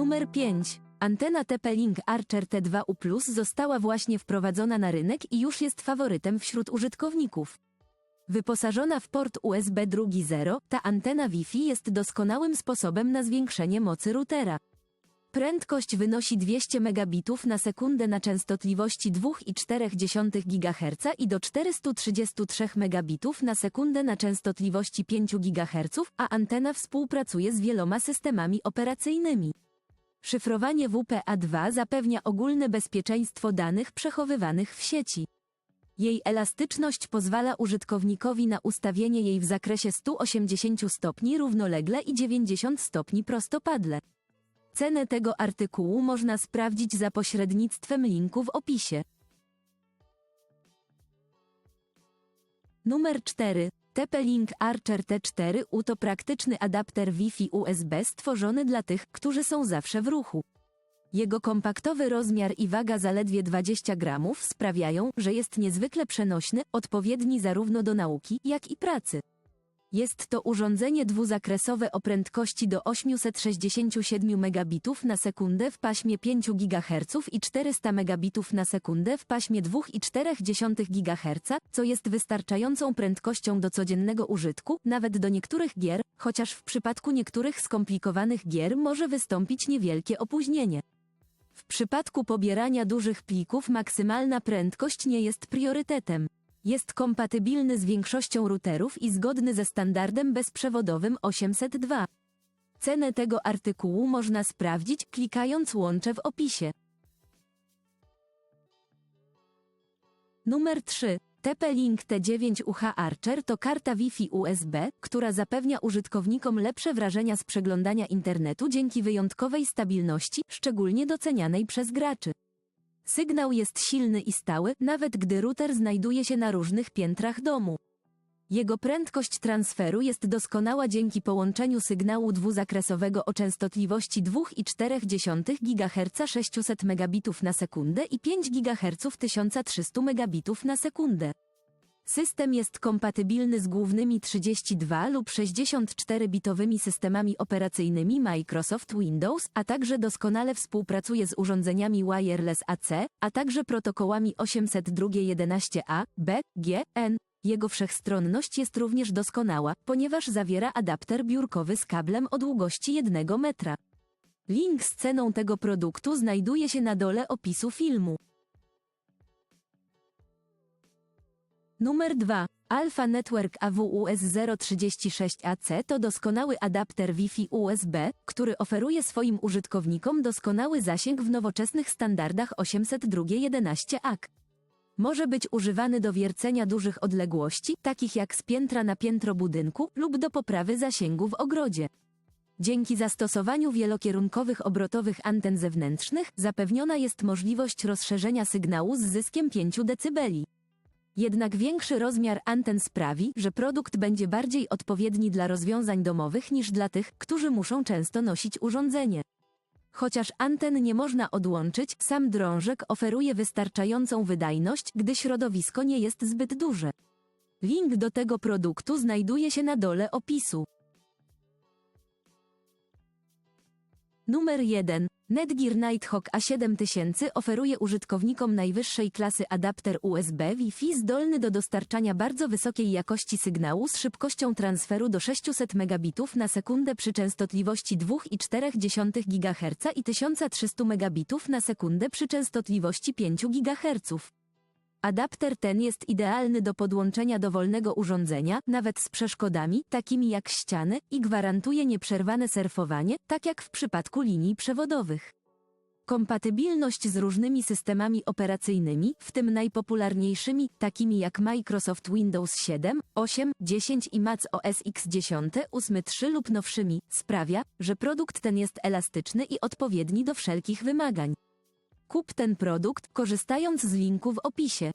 Numer 5. Antena TP-Link Archer T2U została właśnie wprowadzona na rynek i już jest faworytem wśród użytkowników. Wyposażona w port USB 2.0, ta antena Wi-Fi jest doskonałym sposobem na zwiększenie mocy routera. Prędkość wynosi 200 megabitów na sekundę na częstotliwości 2,4 GHz i do 433 megabitów na sekundę na częstotliwości 5 GHz, a antena współpracuje z wieloma systemami operacyjnymi. Szyfrowanie WPA2 zapewnia ogólne bezpieczeństwo danych przechowywanych w sieci. Jej elastyczność pozwala użytkownikowi na ustawienie jej w zakresie 180 stopni równolegle i 90 stopni prostopadle. Cenę tego artykułu można sprawdzić za pośrednictwem linku w opisie. Numer 4. TP-Link Archer T4U to praktyczny adapter Wi-Fi USB stworzony dla tych, którzy są zawsze w ruchu. Jego kompaktowy rozmiar i waga zaledwie 20 gramów sprawiają, że jest niezwykle przenośny, odpowiedni zarówno do nauki, jak i pracy. Jest to urządzenie dwuzakresowe o prędkości do 867 megabitów na sekundę w paśmie 5 GHz i 400 megabitów na sekundę w paśmie 2,4 GHz, co jest wystarczającą prędkością do codziennego użytku, nawet do niektórych gier, chociaż w przypadku niektórych skomplikowanych gier może wystąpić niewielkie opóźnienie. W przypadku pobierania dużych plików maksymalna prędkość nie jest priorytetem. Jest kompatybilny z większością routerów i zgodny ze standardem bezprzewodowym 802. Cenę tego artykułu można sprawdzić, klikając łącze w opisie. Numer 3. TP-Link T9UH Archer to karta Wi-Fi USB, która zapewnia użytkownikom lepsze wrażenia z przeglądania internetu dzięki wyjątkowej stabilności, szczególnie docenianej przez graczy. Sygnał jest silny i stały, nawet gdy router znajduje się na różnych piętrach domu. Jego prędkość transferu jest doskonała dzięki połączeniu sygnału dwuzakresowego o częstotliwości 2,4 GHz 600 megabitów na sekundę i 5 GHz 1300 megabitów na sekundę. System jest kompatybilny z głównymi 32 lub 64-bitowymi systemami operacyjnymi Microsoft Windows, a także doskonale współpracuje z urządzeniami wireless AC, a także protokołami 802.11a, b, g, n. Jego wszechstronność jest również doskonała, ponieważ zawiera adapter biurkowy z kablem o długości 1 metra. Link z ceną tego produktu znajduje się na dole opisu filmu. Numer 2. Alpha Network AWUS 036AC to doskonały adapter Wi-Fi USB, który oferuje swoim użytkownikom doskonały zasięg w nowoczesnych standardach 802.11ac. Może być używany do wiercenia dużych odległości, takich jak z piętra na piętro budynku, lub do poprawy zasięgu w ogrodzie. Dzięki zastosowaniu wielokierunkowych obrotowych anten zewnętrznych zapewniona jest możliwość rozszerzenia sygnału z zyskiem 5 dB. Jednak większy rozmiar anten sprawi, że produkt będzie bardziej odpowiedni dla rozwiązań domowych niż dla tych, którzy muszą często nosić urządzenie. Chociaż anten nie można odłączyć, sam drążek oferuje wystarczającą wydajność, gdy środowisko nie jest zbyt duże. Link do tego produktu znajduje się na dole opisu. Numer 1. Netgear Nighthawk A7000 oferuje użytkownikom najwyższej klasy adapter USB Wi-Fi zdolny do dostarczania bardzo wysokiej jakości sygnału z szybkością transferu do 600 megabitów na sekundę przy częstotliwości 2,4 GHz i 1300 megabitów na sekundę przy częstotliwości 5 GHz. Adapter ten jest idealny do podłączenia dowolnego urządzenia, nawet z przeszkodami, takimi jak ściany, i gwarantuje nieprzerwane surfowanie, tak jak w przypadku linii przewodowych. Kompatybilność z różnymi systemami operacyjnymi, w tym najpopularniejszymi, takimi jak Microsoft Windows 7, 8, 10 i Mac OS X 10, 8.3 lub nowszymi, sprawia, że produkt ten jest elastyczny i odpowiedni do wszelkich wymagań. Kup ten produkt, korzystając z linku w opisie.